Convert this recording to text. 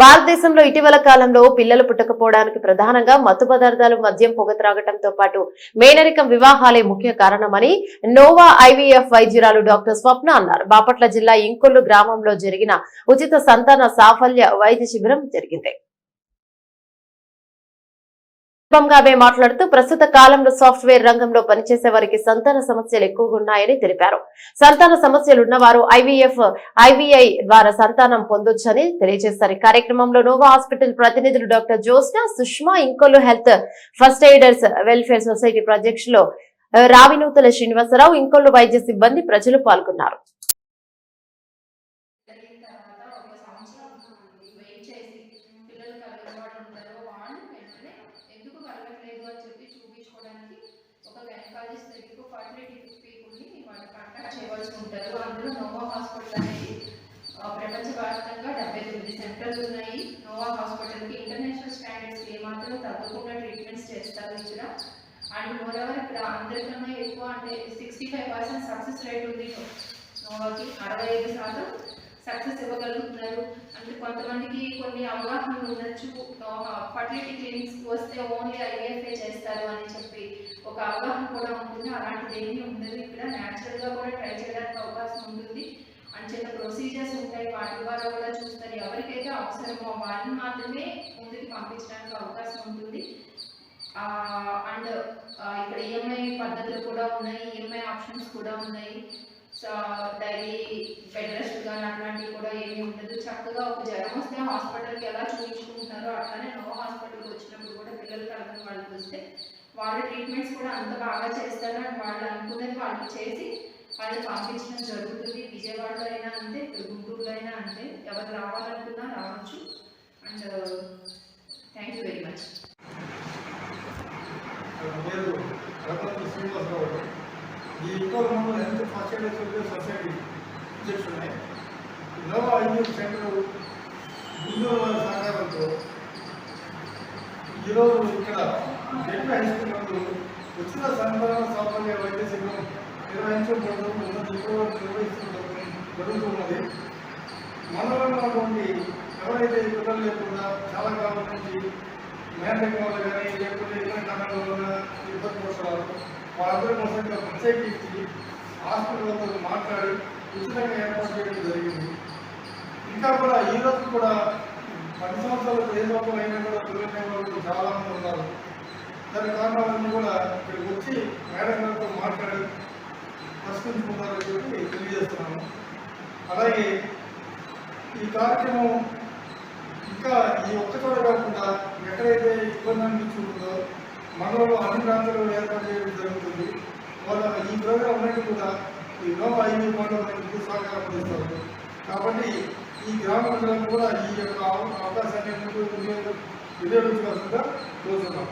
భారతదేశంలో ఇటీవల కాలంలో పిల్లలు పుట్టకపోవడానికి ప్రధానంగా మత్తు పదార్థాలు మద్యం పొగ త్రాగటంతో పాటు మేనరికం వివాహాలే ముఖ్య కారణమని నోవా ఐవీఎఫ్ వైద్యురాలు డాక్టర్ స్వప్న అన్నారు. బాపట్ల జిల్లా ఇంకొల్లు గ్రామంలో జరిగిన ఉచిత సంతాన సాఫల్య వైద్య శిబిరం జరిగింది. సందర్భంగా ఆమె మాట్లాడుతూ ప్రస్తుత కాలంలో సాఫ్ట్వేర్ రంగంలో పనిచేసే వారికి సంతాన సమస్యలు ఎక్కువగా ఉన్నాయని తెలిపారు. సంతాన సమస్యలు ఉన్నవారు ఐవీఎఫ్ ఐవీఐ ద్వారా సంతానం పొందొచ్చని తెలియజేశారు. కార్యక్రమంలో నోవా హాస్పిటల్ ప్రతినిధులు doctor Jyosna Sushma Inkollu health first aiders welfare society ప్రాజెక్ట్స్లో Ravinuthala Srinivasarao Inkollu వైద్య సిబ్బంది ప్రజలు పాల్గొన్నారు జరిగిన తర్వాత ఒక సంవత్సరం వెయిట్ చేసి పిల్లలు కలిగిన వాళ్ళు ఉంటారో వాళ్ళు వెంటనే ఎందుకు కలగట్లేదు అని చెప్పి చూపించుకోవడానికి ఒక దగ్గరకు ఫర్టిలిటీ పీపుల్ని వాళ్ళు కాంటాక్ట్ చేయవలసి ఉంటారు అందులో నోవా హాస్పిటల్ అనేది ప్రపంచవ్యాప్తంగా డెబ్బై తొమ్మిది సెంటర్లు ఉన్నాయి. నోవా హాస్పిటల్కి ఇంటర్నేషనల్ స్టాండర్డ్స్ ఏమాత్రం తగ్గకుండా ట్రీట్మెంట్స్ చేస్తారు ఇక్కడ అండ్ మోరవర్ ఇక్కడ అందరికన్నా ఎక్కువ అంటే sixty five percent success rate ఉంది. నోవాకి అరవై ఐదు శాతం. సక్సెస్ ఇవ్వగలుగుతున్నారు. అంటే కొంతమందికి కొన్ని అవగాహన ఉండొచ్చు. ఫర్టిలిటీ క్లినిక్స్కి వస్తే ఓన్లీ ఐఏఎఫ్ఏ చేస్తారు అని చెప్పి ఒక అవగాహన కూడా ఉంటుంది. అలాంటిది ఏమీ ఉండదు. ఇక్కడ న్యాచురల్గా కూడా ట్రై చేయడానికి అవకాశం ఉంటుంది. అండ్ చిన్న ప్రొసీజర్స్ ఉంటాయి. వాటి ద్వారా కూడా చూస్తారు. ఎవరికైతే అవసరమో వాళ్ళని మాత్రమే ముందుకు పంపించడానికి అవకాశం ఉంటుంది. అండ్ ఇక్కడ ఈఎంఐ పద్ధతులు కూడా ఉన్నాయి. ఈఎంఐ ఆప్షన్స్ కూడా ఉన్నాయి. డైలీ బెడ్ రెస్ట్ కానీ అట్లాంటివి కూడా ఏమీ ఉండదు. చక్కగా ఒక జ్వరం వస్తే హాస్పిటల్కి ఎలా చూపించుకుంటున్నారో అట్లానే నో హాస్పిటల్కి వచ్చినప్పుడు కూడా పిల్లలకి అర్థం వాళ్ళకి వస్తే వాళ్ళ ట్రీట్మెంట్స్ కూడా అంత బాగా చేస్తారు. అండ్ వాళ్ళు అనుకున్నది వాళ్ళకి చేసి వాళ్ళు పంపించడం జరుగుతుంది. విజయవాడలో అయినా అంతే గుంటూరులో అయినా అంతే. ఎవరు రావాలనుకున్నా రావచ్చు. And thank you very much. పేరు రఘుపతి శ్రీనివాసరావు ఈ ఇంకోమంలో health first aid welfare society అధ్యక్షుడిని నోవా ఐన్యూర్ సెంటర్ గుంటూరు వారి సహకారంతో ఈరోజు ఇక్కడ జెడ్పీ హై స్కూల్ నందు ఉచిత సంతాన సౌకర్య వైద్య శిబిరం నిర్వహించబడుతుంది ఉన్నది ఇప్పుడు జరుగుతున్నది మనలో ఉన్నటువంటి ఎవరైతే పిల్లలు లేకుండా చాలా కాలం నుంచి మేనరికం వల్ల కానీ లేకపోతే ఇతర కారణాల వల్ల ఇబ్బంది పడుతున్నారు వాళ్ళందరి కోసం ఇక్కడ ప్రత్యేకించి హాస్పిటల్తో మాట్లాడి ఉచితంగా ఏర్పాటు చేయడం జరిగింది. ఇంకా కూడా ఈ రోజు కూడా పది సంవత్సరాలు ఏ సంవత్సరం అయినా కూడా పిల్లలైన వాళ్ళు చాలా మంది ఉన్నారు దాని కారణాలన్నీ కూడా ఇక్కడికి వచ్చి మేడం గారితో మాట్లాడి ప్రశ్నించుకున్నారని చెప్పి తెలియజేస్తున్నాను. అలాగే ఈ కార్యక్రమం ఇంకా ఈ ఒక్క చోట కాకుండా ఎక్కడైతే ఇబ్బంది మండలంలో అన్ని ప్రాంతాల్లో ఏర్పాటు చేయడం జరుగుతుంది. వాళ్ళ ఈ ప్రోగ్రాం అనేది కూడా ఈ నో ఐదు మండలానికి సహకారం అందిస్తారు. కాబట్టి ఈ గ్రామ మండలం కూడా ఈ యొక్క అవకాశాన్ని వినియోగించుకోవాల్సిందిగా కోరుతున్నాం.